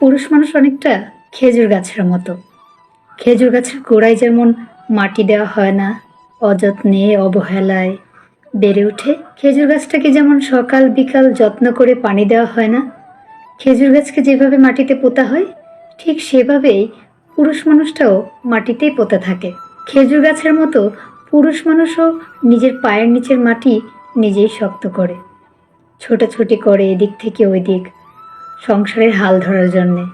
পুরুষ মানুষ অনেকটা খেজুর গাছের মতো। খেজুর গাছের গোড়ায় যেমন মাটি দেওয়া হয় না, অযত্নে, অবহেলায় বেড়ে ওঠে, খেজুর গাছটাকে যেমন সকাল বিকাল যত্ন করে পানি দেওয়া হয় না, খেজুর গাছকে যেভাবে মাটিতে পোতা হয়, ঠিক সেভাবেই পুরুষ মানুষটাও মাটিতেই পোতা থাকে। খেজুর গাছের মতো পুরুষ মানুষও নিজের পায়ের নিচের মাটি নিজেই শক্ত করে। ছোটাছুটি করে এদিক থেকে ওই দিক সংসারের হাল ধরার জন্যে,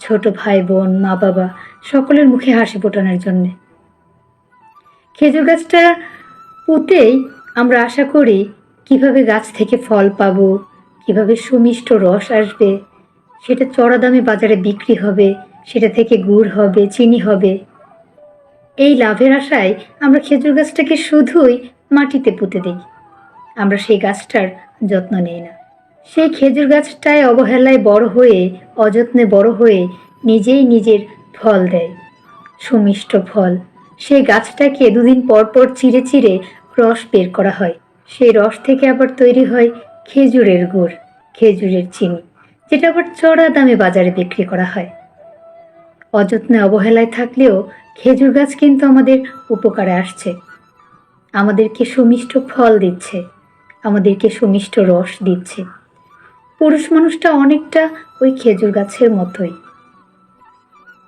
ছোট ভাই, বোন, মা, বাবা, সকলের মুখে হাসি ফোটানোর জন্যে। খেজুর গাছটা পুঁতেই আমরা আশা করি কীভাবে গাছ থেকে ফল পাবো, কীভাবে সুমিষ্ট রস আসবে, সেটা চড়া দামে বাজারে বিক্রি হবে, সেটা থেকে গুড় হবে, চিনি হবে। এই লাভের আশায় আমরা খেজুর গাছটাকে শুধুই মাটিতে পুঁতে দিই। আমরা সেই গাছটার যত্ন নিই না। সেই খেজুর গাছটায় অবহেলায় বড় হয়ে, অযত্নে বড় হয়ে নিজেই নিজের ফল দেয়। সুমিষ্ট ফল। সেই গাছটাকে দুদিন পর পর চিরে চিরে রস বের করা হয়। সেই রস থেকে আবার তৈরি হয় খেজুরের গুড়, খেজুরের চিনি, যেটা আবার চড়া দামে বাজারে বিক্রি করা হয়। অযত্নে অবহেলায় থাকলেও খেজুর গাছ কিন্তু আমাদের উপকারে আসছে। আমাদেরকে সুমিষ্ট ফল দিচ্ছে। আমাদেরকে সুমিষ্ট রস দিচ্ছে। পুরুষ মানুষটা অনেকটা ওই খেজুর গাছের মতোই।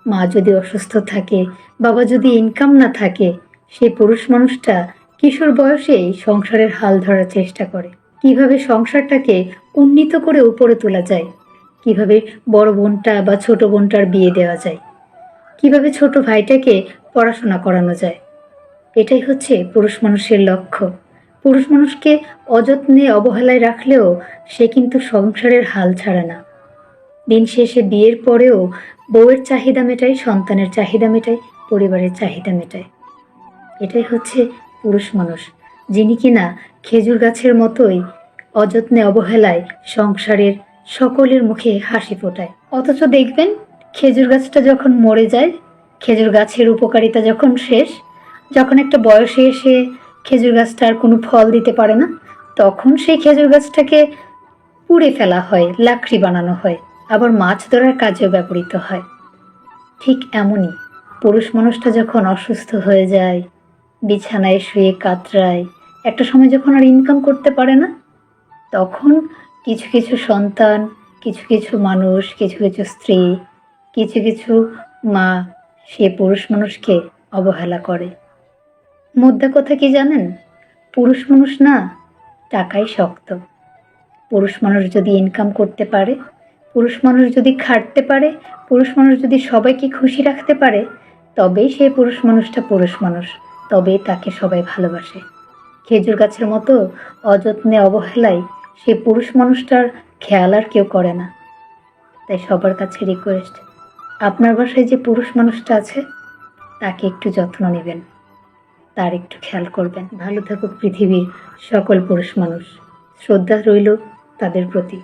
মা যদি অসুস্থ থাকে, বাবা যদি ইনকাম না থাকে সেই পুরুষ মানুষটা কিশোর বয়সেই সংসারের হাল ধরার চেষ্টা করে। কীভাবে সংসারটাকে উন্নীত করে উপরে তোলা যায়? কীভাবে বড় বোনটা বা ছোট বোনটার বিয়ে দেওয়া যায়? কীভাবে ছোট ভাইটাকে পড়াশোনা করানো যায়? এটাই হচ্ছে পুরুষ মানুষের লক্ষ্য। পুরুষ মানুষকে অযত্নে অবহেলায় রাখলেও সে কিন্তু সংসারের হাল ছাড়ে না। দিন শেষে বিয়ের পরেও বউয়ের চাহিদা মেটায়, সন্তানের চাহিদা মেটায়, পরিবারের চাহিদা মেটায়। এটাই হচ্ছে পুরুষ মানুষ, যিনি কিনা খেজুর গাছের মতোই অযত্নে অবহেলায় সংসারের সকলের মুখে হাসি ফোটায়। অথচ দেখবেন, খেজুর গাছটা যখন মরে যায়, খেজুর গাছের উপকারিতা যখন শেষ, যখন একটা বয়সে এসে খেজুর গাছটা আর কোনো ফল দিতে পারে না, তখন সেই খেজুর গাছটাকে পুড়ে ফেলা হয়, লাকড়ি বানানো হয়, আবার মাছ ধরার কাজেও ব্যবহৃত হয়। ঠিক এমনই, পুরুষ মানুষটা যখন অসুস্থ হয়ে যায়, বিছানায় শুয়ে কাতরায়, একটা সময় যখন আর ইনকাম করতে পারে না, তখন কিছু কিছু সন্তান, কিছু কিছু মানুষ, কিছু কিছু স্ত্রী, কিছু কিছু মা, সে পুরুষ মানুষকে অবহেলা করে। মুদ্রা কথা কি জানেন? পুরুষ মানুষ না, টাকাই শক্ত। পুরুষ মানুষ যদি ইনকাম করতে পারে, পুরুষ মানুষ যদি খাটতে পারে, পুরুষ মানুষ যদি সবাইকে খুশি রাখতে পারে, তবেই সেই পুরুষ মানুষটা পুরুষ মানুষ, তবেই তাকে সবাই ভালোবাসে। খেজুর গাছের মতো অযত্নে অবহেলায় সে পুরুষ মানুষটার খেয়াল আর কেউ করে না। তাই সবার কাছে রিকোয়েস্ট আপনার বাসায় যে পুরুষ মানুষটা আছে, তাকে একটু যত্ন নেবেন। তার একটু খেয়াল করবেন। ভালো থাকুক পৃথিবীর সকল পুরুষ মানুষ। শ্রদ্ধা রইল তাদের প্রতি।